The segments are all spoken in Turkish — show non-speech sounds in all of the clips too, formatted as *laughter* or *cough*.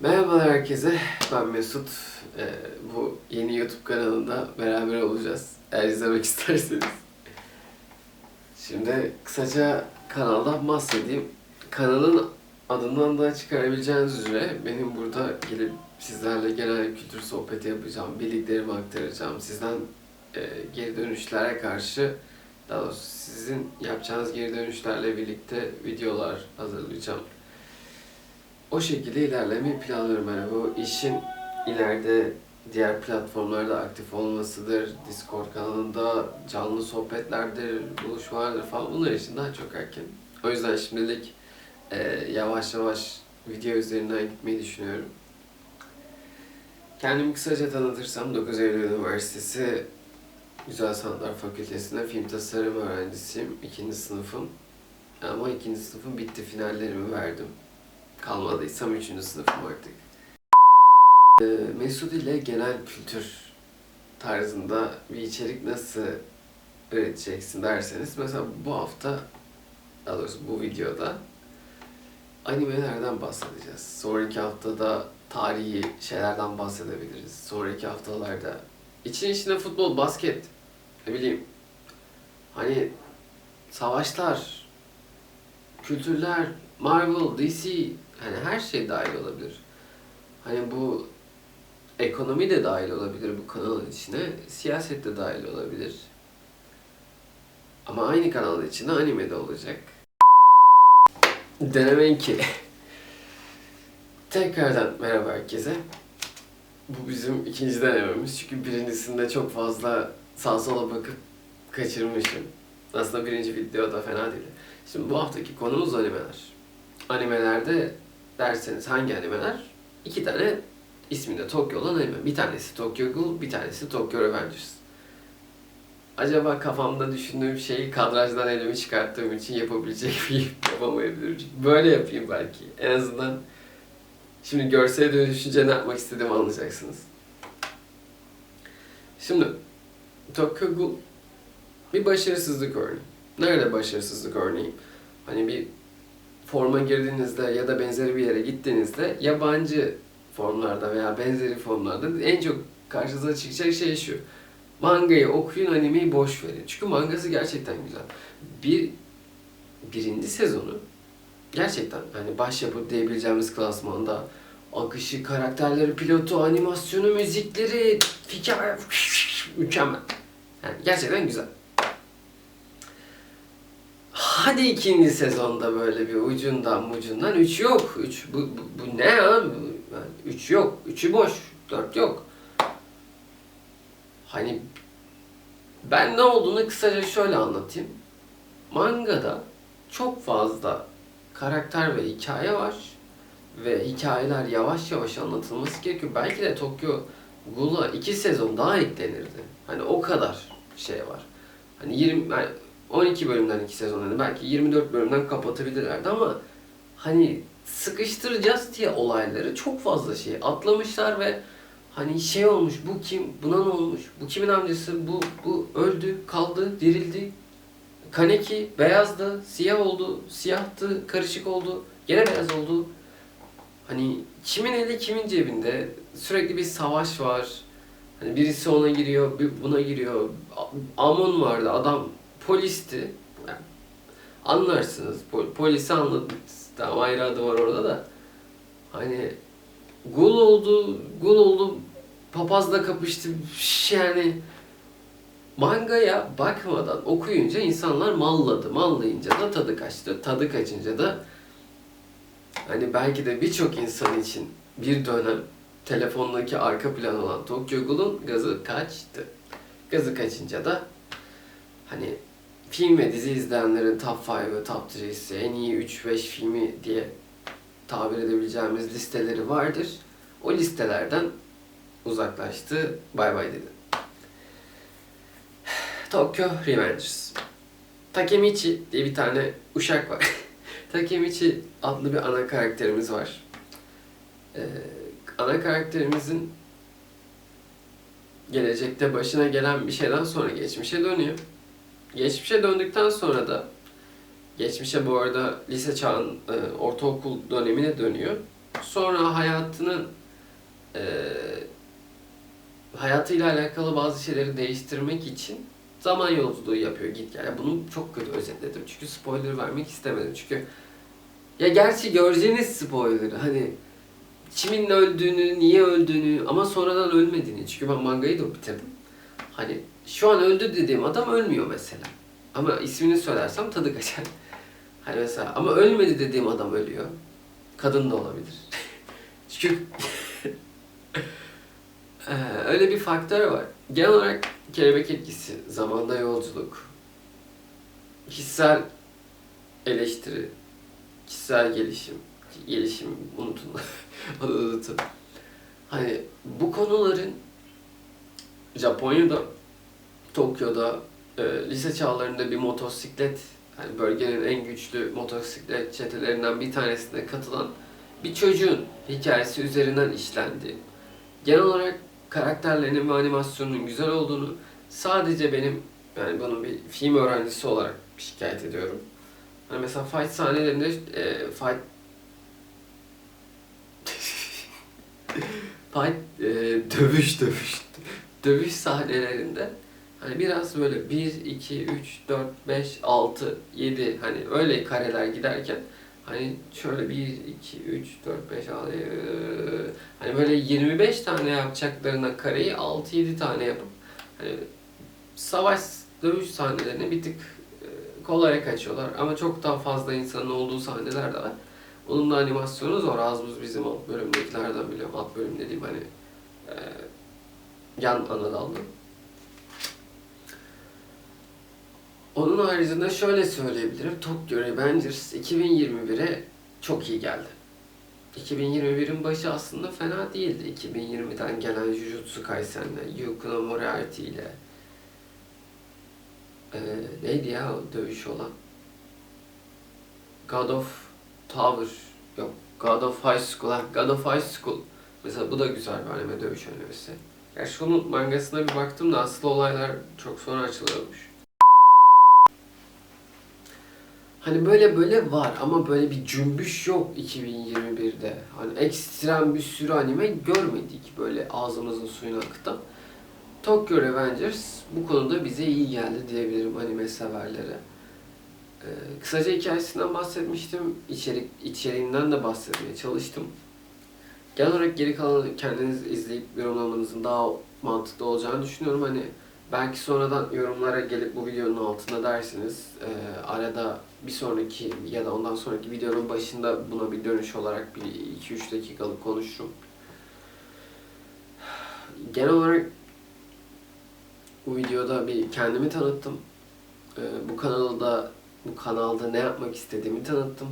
Merhabalar herkese, ben Mesut. Ee, bu yeni YouTube kanalında beraber olacağız. Eğer izlemek *laughs* isterseniz. Şimdi kısaca kanaldan bahsedeyim. Kanalın adından da çıkarabileceğiniz üzere benim burada gelip sizlerle genel kültür sohbeti yapacağım, bildiklerimi aktaracağım. Sizden e, geri dönüşlere karşı, daha doğrusu sizin yapacağınız geri dönüşlerle birlikte videolar hazırlayacağım. O şekilde ilerlemeyi planlıyorum. Yani bu işin ileride diğer platformlarda aktif olmasıdır, Discord kanalında canlı sohbetlerdir, buluşmalardır falan bunlar için daha çok erken. O yüzden şimdilik e, yavaş yavaş video üzerinden gitmeyi düşünüyorum. Kendimi kısaca tanıtırsam 9 Eylül Üniversitesi Güzel Sanatlar Fakültesi'nde film tasarım öğrencisiyim. ikinci sınıfım. Ama ikinci sınıfın bitti finallerimi verdim kalmadıysam 3. sınıfım artık. Ee, Mesut ile genel kültür tarzında bir içerik nasıl üreteceksin derseniz mesela bu hafta daha doğrusu bu videoda animelerden bahsedeceğiz. Sonraki haftada tarihi şeylerden bahsedebiliriz. Sonraki haftalarda için içinde futbol, basket, ne bileyim hani savaşlar, kültürler, Marvel, DC hani her şey dahil olabilir. Hani bu ekonomi de dahil olabilir bu kanalın içine, siyaset de dahil olabilir. Ama aynı kanalın içinde anime de olacak. Denemeyin ki. Tekrardan merhaba herkese. Bu bizim ikinci denememiz çünkü birincisinde çok fazla sağa sola bakıp kaçırmışım. Aslında birinci video da fena değil. Şimdi bu haftaki konumuz animeler. Animelerde derseniz hangi animeler? İki tane isminde Tokyo olan anime. Bir tanesi Tokyo Ghoul, bir tanesi Tokyo Revengers. Acaba kafamda düşündüğüm şeyi kadrajdan elimi çıkarttığım için yapabilecek *laughs* miyim? Yapamayabilirim. Böyle yapayım belki. En azından şimdi görsel dönüşünce ne yapmak istediğimi anlayacaksınız. Şimdi Tokyo Ghoul bir başarısızlık örneği. Nerede başarısızlık örneği? Hani bir forma girdiğinizde ya da benzeri bir yere gittiğinizde yabancı formlarda veya benzeri formlarda en çok karşınıza çıkacak şey şu. Mangayı okuyun, animeyi boş verin. Çünkü mangası gerçekten güzel. Bir birinci sezonu gerçekten hani başyapıt diyebileceğimiz klasmanda akışı, karakterleri, pilotu, animasyonu, müzikleri, hikaye mükemmel. Yani gerçekten güzel. Hadi ikinci sezonda böyle bir ucundan ucundan üç yok. Üç bu, bu, bu ne ya? Üç yok. Üçü boş. Dört yok. Hani ben ne olduğunu kısaca şöyle anlatayım. Mangada çok fazla karakter ve hikaye var. Ve hikayeler yavaş yavaş anlatılması gerekiyor. Belki de Tokyo Ghoul'a iki sezon daha eklenirdi. Hani o kadar şey var. Hani 20 yani 12 bölümden 2 sezon belki 24 bölümden kapatabilirlerdi ama hani sıkıştıracağız diye olayları çok fazla şey atlamışlar ve hani şey olmuş bu kim buna ne olmuş bu kimin amcası bu bu öldü kaldı dirildi. Kaneki beyazdı siyah oldu siyahtı karışık oldu gene beyaz oldu. Hani kimin eli kimin cebinde sürekli bir savaş var. Hani birisi ona giriyor buna giriyor. Amon vardı adam polisti. Yani anlarsınız. Pol- polisi anladım. Tamam ayrı var orada da. Hani gul oldu, gul oldu. Papazla kapıştı. Yani mangaya bakmadan okuyunca insanlar malladı. Mallayınca da tadı kaçtı. Tadı kaçınca da hani belki de birçok insan için bir dönem telefondaki arka plan olan Tokyo Ghoul'un gazı kaçtı. Gazı kaçınca da hani film ve dizi izleyenlerin top 5'ı, top 3'si, en iyi 3-5 filmi diye tabir edebileceğimiz listeleri vardır. O listelerden uzaklaştı, bay bay dedi. Tokyo Revengers. Takemichi diye bir tane uşak var. *laughs* Takemichi adlı bir ana karakterimiz var. Ee, ana karakterimizin gelecekte başına gelen bir şeyden sonra geçmişe dönüyor. Geçmişe döndükten sonra da geçmişe bu arada lise çağın e, ortaokul dönemine dönüyor. Sonra hayatının e, hayatıyla alakalı bazı şeyleri değiştirmek için zaman yolculuğu yapıyor git gel. Ya Bunu çok kötü özetledim çünkü spoiler vermek istemedim çünkü ya gerçi göreceğiniz spoiler'ı hani kimin öldüğünü, niye öldüğünü ama sonradan ölmediğini çünkü ben mangayı da bitirdim. Hani şu an öldü dediğim adam ölmüyor mesela. Ama ismini söylersem tadı kaçar. Hani mesela ama ölmedi dediğim adam ölüyor. Kadın da olabilir. *laughs* Çünkü *laughs* Ee, öyle bir faktör var. Genel olarak kelebek etkisi, zamanda yolculuk, kişisel eleştiri, kişisel gelişim, gelişim unutun, *laughs* unutun. Hani bu konuların Japonya'da, Tokyo'da e, lise çağlarında bir motosiklet, yani bölgenin en güçlü motosiklet çetelerinden bir tanesine katılan bir çocuğun hikayesi üzerinden işlendi. Genel olarak karakterlerinin ve animasyonunun güzel olduğunu sadece benim yani bunu bir film öğrencisi olarak şikayet ediyorum. Hani mesela fight sahnelerinde e, fight *laughs* fight e, dövüş dövüş dövüş sahnelerinde hani biraz böyle 1 2 3 4 5 6 7 hani öyle kareler giderken Hani şöyle 1, 2, 3, 4, 5, 6, hani böyle 25 tane yapacaklarına kareyi 6-7 tane yapıp hani savaş dövüş sahnelerini bir tık e, kolaya kaçıyorlar ama çok daha fazla insanın olduğu sahneler de var. Onun da animasyonu zor. Az buz bizim alt bölümdekilerden biliyorum. Alt bölüm dediğim hani e, yan ana dallı. Onun haricinde şöyle söyleyebilirim. Tokyo Revengers 2021'e çok iyi geldi. 2021'in başı aslında fena değildi. 2020'den gelen Jujutsu Kaisen'le, Yuko no Moriarty ile ee, neydi ya dövüş olan? God of Tower yok God of High School ha God of High School mesela bu da güzel bir anime dövüş animesi. Gerçi onun mangasına bir baktım da asıl olaylar çok sonra açılıyormuş. Hani böyle böyle var ama böyle bir cümbüş yok 2021'de. Hani ekstrem bir sürü anime görmedik böyle ağzımızın suyunu akıtan. Tokyo Revengers bu konuda bize iyi geldi diyebilirim anime severlere. Ee, kısaca hikayesinden bahsetmiştim. İçerik, içeriğinden de bahsetmeye çalıştım. Genel olarak geri kalanı kendiniz izleyip yorumlamanızın daha mantıklı olacağını düşünüyorum. Hani belki sonradan yorumlara gelip bu videonun altına dersiniz. Ee, arada bir sonraki ya da ondan sonraki videonun başında buna bir dönüş olarak bir 2-3 dakikalık konuşurum. Genel olarak bu videoda bir kendimi tanıttım. Ee, bu kanalda bu kanalda ne yapmak istediğimi tanıttım.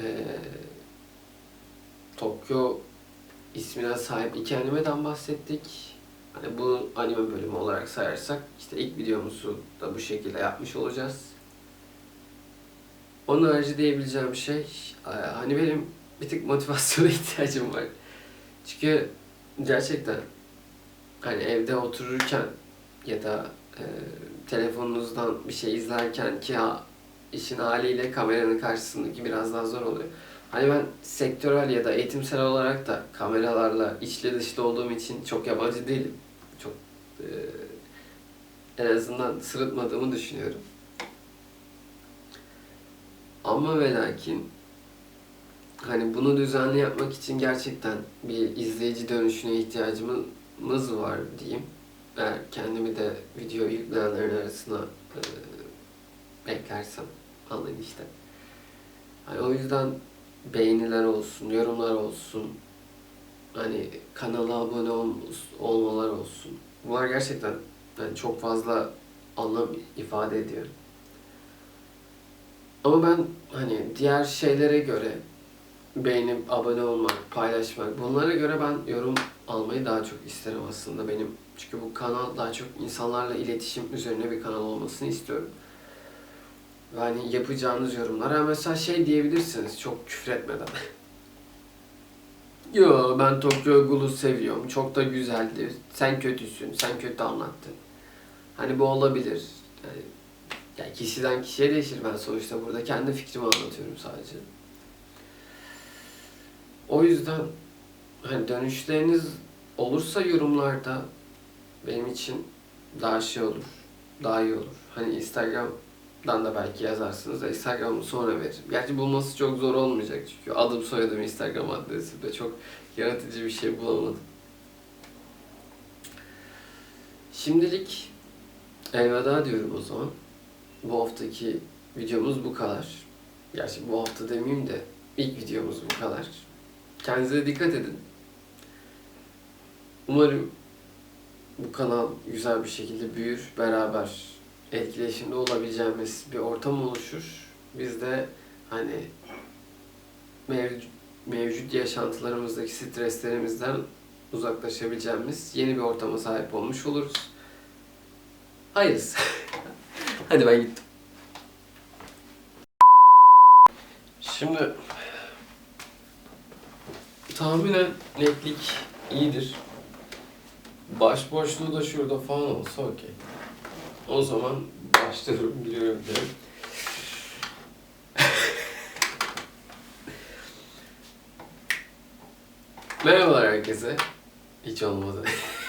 Ee, Tokyo ismine sahip iki animeden bahsettik. Hani bu anime bölümü olarak sayarsak işte ilk videomuzu da bu şekilde yapmış olacağız. Onun harici diyebileceğim şey e, hani benim bir tık motivasyona *laughs* ihtiyacım var. Çünkü gerçekten hani evde otururken ya da e, telefonunuzdan bir şey izlerken ki ha, işin haliyle kameranın karşısındaki biraz daha zor oluyor. Hani ben sektörel ya da eğitimsel olarak da kameralarla içli dışlı olduğum için çok yabancı değilim. Çok e, en azından sırıtmadığımı düşünüyorum. Ama ve lakin hani bunu düzenli yapmak için gerçekten bir izleyici dönüşüne ihtiyacımız var diyeyim. Eğer kendimi de video yükleyenlerin arasına e, eklersem anlayın işte. Hani o yüzden beğeniler olsun, yorumlar olsun, hani kanala abone ol, olmalar olsun. Bunlar gerçekten yani çok fazla anlam ifade ediyor. Ama ben hani diğer şeylere göre beğenip abone olmak, paylaşmak bunlara göre ben yorum almayı daha çok isterim aslında benim. Çünkü bu kanal daha çok insanlarla iletişim üzerine bir kanal olmasını istiyorum. Ve hani yapacağınız yorumlar. Ha mesela şey diyebilirsiniz çok küfretmeden. *laughs* Yo ben Tokyo Ghoul'u seviyorum. Çok da güzeldi. Sen kötüsün. Sen kötü anlattın. Hani bu olabilir. Yani, yani kişiden kişiye değişir. Ben sonuçta burada kendi fikrimi anlatıyorum sadece. O yüzden hani dönüşleriniz olursa yorumlarda benim için daha şey olur. Daha iyi olur. Hani Instagram'dan da belki yazarsınız da Instagram'ı sonra veririm. Gerçi bulması çok zor olmayacak çünkü adım soyadım Instagram adresi de çok yaratıcı bir şey bulamadım. Şimdilik elveda diyorum o zaman. Bu haftaki videomuz bu kadar. Gerçi bu hafta demeyeyim de ilk videomuz bu kadar. Kendinize dikkat edin. Umarım bu kanal güzel bir şekilde büyür. Beraber etkileşimde olabileceğimiz bir ortam oluşur. Biz de hani mevcut, mevcut yaşantılarımızdaki streslerimizden uzaklaşabileceğimiz yeni bir ortama sahip olmuş oluruz. Hayırlısı. *laughs* Hadi ben gittim. Şimdi tahminen netlik iyidir. Başboşluğu da şurada falan olsa okey. O zaman başlıyorum biliyorum derim. *laughs* Merhabalar herkese. Hiç olmadı. *laughs*